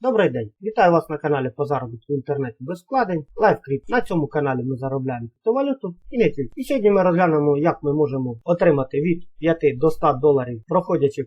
Добрий день! Вітаю вас на каналі по заробітку в інтернеті без вкладень. LiveCrypt. На цьому каналі ми заробляємо криптовалюту і не тільки. І сьогодні ми розглянемо, як ми можемо отримати від 5 до 100 доларів, проходячи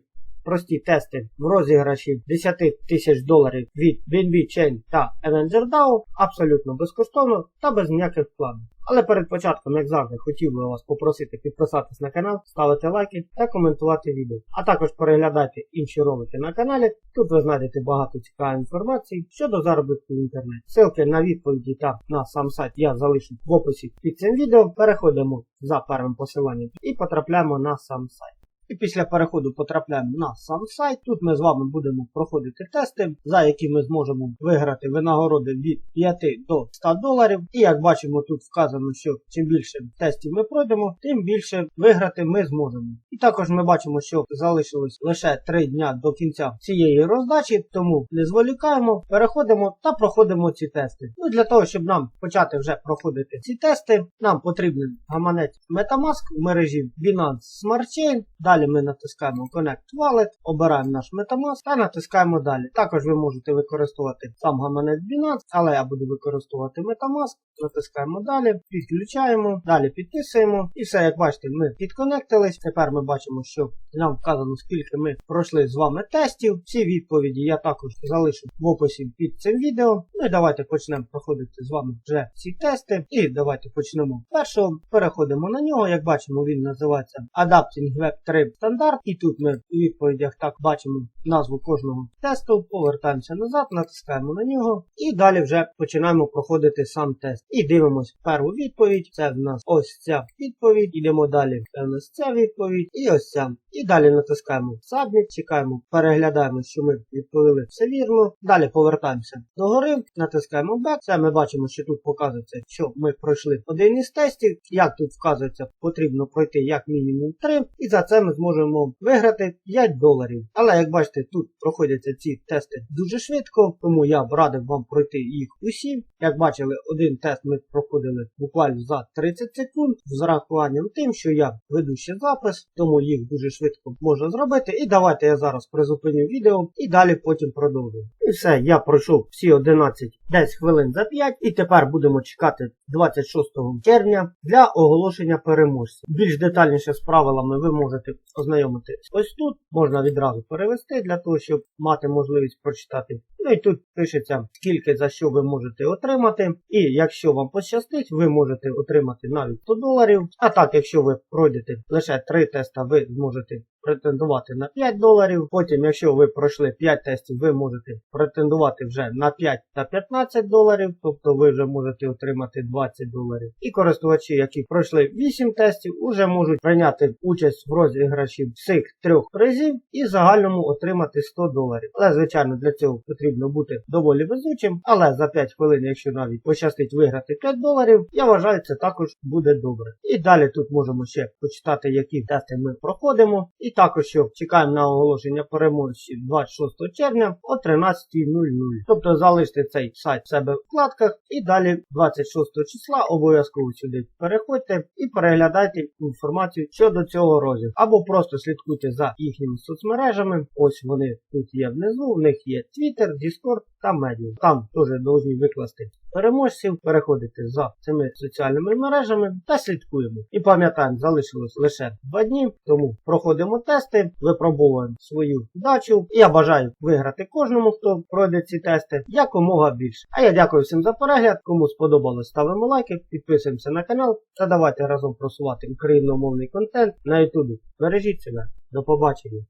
прості тести в розіграші 10 тисяч доларів від BNB Chain та Avenger DAO абсолютно безкоштовно та без ніяких вкладень. Але перед початком, як завжди, хотів би вас попросити підписатись на канал, ставити лайки та коментувати відео. А також переглядайте інші ролики на каналі. Тут ви знайдете багато цікавої інформації щодо заробітку в інтернеті. Ссылки на відповіді та на сам сайт я залишу в описі під цим відео. Переходимо за першим посиланням і потрапляємо на сам сайт. І після переходу потрапляємо на сам сайт. Тут ми з вами будемо проходити тести, за які ми зможемо виграти винагороди від 5 до 100 доларів. І як бачимо, тут вказано, що чим більше тестів ми пройдемо, тим більше виграти ми зможемо. Також ми бачимо, що залишилось лише 3 дня до кінця цієї роздачі, тому не зволікаємо, переходимо та проходимо ці тести. Ну для того, щоб нам почати вже проходити ці тести, нам потрібен гаманець Metamask в мережі Binance Smart Chain. Далі ми натискаємо Connect Wallet, обираємо наш Metamask та натискаємо далі. Також ви можете використовувати сам гаманець Binance, але я буду використовувати Metamask. Натискаємо далі, підключаємо, далі підписуємо. І все, як бачите, ми підконектились. Тепер ми бачимо, що нам вказано, скільки ми пройшли з вами тестів. Всі відповіді я також залишу в описі під цим відео. Ну і давайте почнемо проходити з вами вже ці тести. І давайте почнемо першого. Переходимо на нього. Як бачимо, він називається Adapting Web 3 стандарт. І тут ми у відповідях так бачимо назву кожного тесту. Повертаємося назад, натискаємо на нього. І далі вже починаємо проходити сам тест. І дивимось першу відповідь. Це в нас ось ця відповідь. Ідемо далі. Це в нас ця відповідь. І ось ця. І далі натискаємо Submit, чекаємо, переглядаємо, що ми відповіли все вірно. Далі повертаємося до гори, натискаємо Back. Це ми бачимо, що тут показується, що ми пройшли один із тестів. Як тут вказується, потрібно пройти як мінімум 3. І за це ми зможемо виграти 5 доларів. Але як бачите, тут проходяться ці тести дуже швидко, тому я б радив вам пройти їх усі. Як бачили, один тест ми проходили буквально за 30 секунд з урахуванням тим, що я веду ще запис, тому їх дуже швидко можна зробити. І давайте я зараз призупиню відео і далі потім продовжую. І все, я пройшов всі 11 10 хвилин за 5 і тепер будемо чекати 26 червня для оголошення переможців. Більш детальніше з правилами ви можете ознайомитись ось тут. Можна відразу перевести для того, щоб мати можливість прочитати. Ну і тут пишеться, скільки за що ви можете отримати. І якщо вам пощастить, ви можете отримати навіть 100 доларів. А так, якщо ви пройдете лише 3 теста, ви зможете претендувати на 5 доларів. Потім, якщо ви пройшли 5 тестів, ви можете претендувати вже на 5 та 15 доларів, тобто ви вже можете отримати 20 доларів. І користувачі, які пройшли 8 тестів, вже можуть прийняти участь в розіграші всіх трьох призів і загальному отримати 100 доларів. Але, звичайно, для цього потрібно бути доволі везучим. Але за 5 хвилин, якщо навіть пощастить виграти 5 доларів, я вважаю, це також буде добре. І далі тут можемо ще почитати, які тести ми проходимо. І також що чекаємо на оголошення переможців 26 червня о 13.00. Тобто залиште цей сайт в себе в вкладках і далі 26 числа обов'язково сюди переходьте і переглядайте інформацію щодо цього розіграшу. Або просто слідкуйте за їхніми соцмережами. Ось вони тут є внизу. В них є Twitter, Discord та Medium. Там теж повинні викласти переможців, переходите за цими соціальними мережами та слідкуємо. І пам'ятаємо, залишилось лише 2 дні, тому проходимо тести, випробовуємо свою вдачу. Я бажаю виграти кожному, хто пройде ці тести, якомога більше. А я дякую всім за перегляд. Кому сподобалось, ставимо лайки, підписуємося на канал та давайте разом просувати україномовний контент на ютубі. Бережіть себе. До побачення.